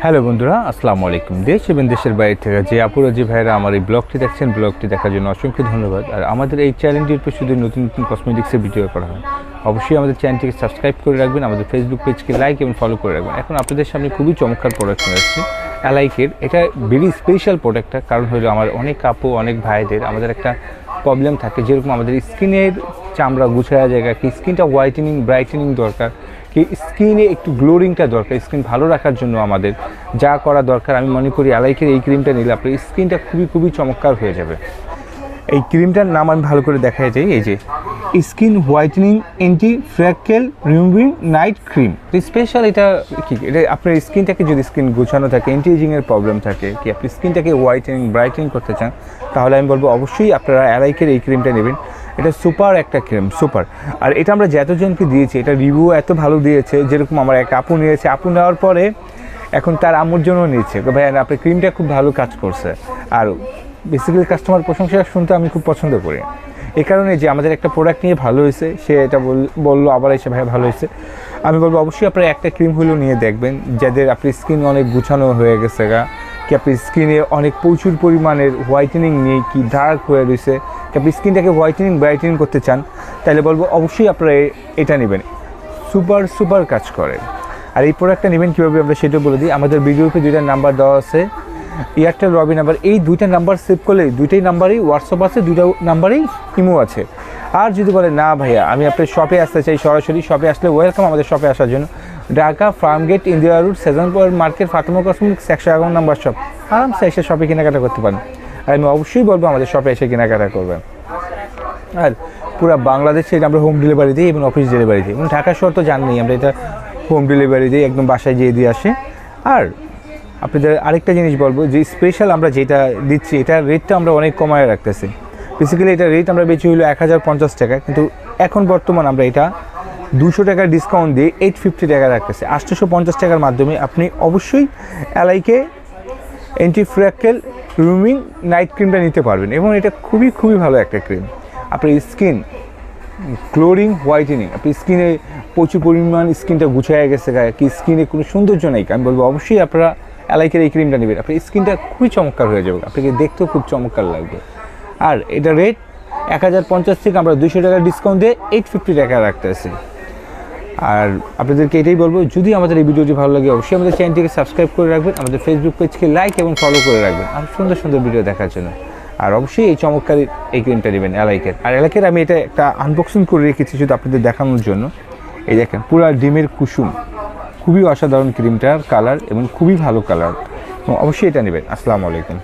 Hello বন্ধুরা, আসসালামু আলাইকুম। দেশ এবং দেশের বাইরে থেকে যে আপুরা, যে ভাইরা আমার এই ব্লগটি দেখছেন, ব্লগটি দেখার জন্য অসংখ্য ধন্যবাদ। আর আমাদের এই চ্যানেলটির উপর শুধু নতুন নতুন কসমেটিক্সের ভিডিও করা হয়। অবশ্যই আমাদের চ্যানেলটিকে সাবস্ক্রাইব করে রাখবেন, আমাদের ফেসবুক পেজকে লাইক এবং ফলো করে রাখবেন। এখন আপনাদের সামনে খুবই চমৎকার প্রোডাক্ট নিয়ে আসছে অ্যালাইকের এটা ভেরি স্পেশাল প্রোডাক্টটা কারণ হলো আমার অনেক আপু, অনেক ভাইদের, আমাদের একটা প্রবলেম থাকে, যেরকম আমাদের স্কিনের চামড়া গুছায়া জায়গা কি স্কিনটা হোয়াইটেনিং ব্রাইটেনিং দরকার। কি, স্কিনে একটু গ্লোরিংটা দরকার, স্কিন ভালো রাখার জন্য আমাদের যা করা দরকার। আমি মনে করি অ্যালাইকের এই ক্রিমটা নিলে আপনার স্কিনটা খুবই খুবই চমৎকার হয়ে যাবে। এই ক্রিমটার নাম আমি ভালো করে দেখাই যাই এই যে, skin whitening anti freckle removing night cream. Special এটা কি, এটা আপনার স্কিনটাকে যদি স্কিন গুছানো থাকে অ্যান্টি এজিংয়ের প্রবলেম থাকে, কি আপনি স্কিনটাকে হোয়াইটেনিং ব্রাইটেনিং করতে চান, তাহলে আমি বলব অবশ্যই আপনারা অ্যালাইকের এই ক্রিমটা নেবেন। এটা সুপার একটা ক্রিম, সুপার। আর এটা আমরা যতজনকে দিয়েছি, এটা রিভিউ এত ভালো দিয়েছে, যেরকম আমার এক আপু নিয়েছে। আপু নেওয়ার পরে এখন তার আম্মুর জন্য নিচ্ছে ভাই আপনার ক্রিমটা খুব ভালো কাজ করছে। আর বেসিক্যালি কাস্টমার প্রশংসা শুনতে আমি খুব পছন্দ করি। এ কারণে যে আমাদের একটা প্রোডাক্ট নিয়ে ভালো হয়েছে, সে এটা বল- বলল, আবার এসে ভাই ভালো হয়েছে। আমি বলব, অবশ্যই আপনারা একটা ক্রিম হলেও নিয়ে দেখবেন, যাদের আপনার স্কিন অনেক গুছানো হয়ে গেছে গা, কি আপনি স্কিনে অনেক প্রচুর পরিমাণের হোয়াইটেনিং নেই, কি ডার্ক হয়ে রয়েছে আপনি স্কিনটাকে হোয়াইটেনিং ব্রাইটেনিং করতে চান, তাহলে বলব অবশ্যই আপনারা এটা নেবেন। সুপার সুপার কাজ করে। আর এই প্রোডাক্টটা নেবেন কীভাবে আমরা সেটা বলে দিই। আমাদের ভিডিওতে দুইটা নাম্বার দেওয়া আছে। এয়ারটেল রবি নাম্বার এই দুইটা নাম্বার সেভ করলে দুইটাই নাম্বারেই হোয়াটসঅ্যাপ আছে, দুইটা নাম্বারেই ইমো আছে। আর যদি বলে, না ভাইয়া, আমি আপনার শপে আসতে চাই সরাসরি শপে আসলে ওয়েলকাম আমাদের শপে আসার জন্য। ঢাকা ফার্মগেট ইন্দিরা রুট সেজনপুর মার্কেট ফাতেমা কসমিক্স একশো এগারো নাম্বার শপ আরামসে এসে শপে কেনাকাটা করতে পারেন। আর আমি অবশ্যই বলব আমাদের শপে এসে কেনাকাটা করবেন। আর পুরো বাংলাদেশে আমরা হোম ডেলিভারি দিই এবং অফিস ডেলিভারি দিই। এবং ঢাকা শহর তো জাননি, আমরা এটা হোম ডেলিভারি দিই, একদম বাসায় যেয়ে দিয়ে আসে। আর আপনাদের আরেকটা জিনিস বলব, যে স্পেশাল আমরা যেটা দিচ্ছি, এটার রেটটা আমরা অনেক কমায় রাখতেছি। বেসিক্যালি এটা রেট আমরা বেশি হলো এক হাজার পঞ্চাশ টাকা, কিন্তু এখন বর্তমান আমরা এটা দুশো টাকার ডিসকাউন্ট দিয়ে এইট ফিফটি টাকা রাখতেছি। আটশোশো পঞ্চাশ টাকার মাধ্যমে আপনি অবশ্যই এলআইকে অ্যান্টিফ্র্যাকেল রুমিং নাইট ক্রিমটা নিতে পারবেন এবং এটা খুবই খুবই ভালো একটা ক্রিম। আপনার স্কিন, গ্লোরিং হোয়াইটেনিং। আপনি স্কিনে প্রচুর পরিমাণ স্কিনটা গুছায় গেছে গায়ে। কি স্কিনে কোনো সৌন্দর্য নেই। আমি বলব অবশ্যই আপনারা অ্যালাইকের এই ক্রিমটা নেবেন। আপনার স্কিনটা খুবই চমৎকার হয়ে যাবে। আপনাকে দেখতেও খুব চমৎকার লাগবে। আর এটা রেট এক হাজার পঞ্চাশ থেকে আমরা দুশো টাকা ডিসকাউন্ট দিয়ে এইট ফিফটি টাকা রাখতেছি। আর আপনাদেরকে এটাই বলব, যদি আমাদের এই ভিডিওটি ভালো লাগে, অবশ্যই আমাদের চ্যানেলটিকে সাবস্ক্রাইব করে রাখবেন, আমাদের ফেসবুক পেজকে লাইক এবং ফলো করে রাখবেন, আর সুন্দর সুন্দর ভিডিও দেখার জন্য। আর অবশ্যই এই চমৎকার এই ক্রিমটা নেবেন, এলাইকের। আর এলাকের আমি এটা একটা আনবক্সিং করে রেখেছি শুধু আপনাদের দেখানোর জন্য। এই দেখেন, পুরো ডিমের কুসুম। খুবই অসাধারণ ক্রিমটার কালার এবং খুবই ভালো কালার অবশ্যই এটা নেবেন। আসসালামু আলাইকুম।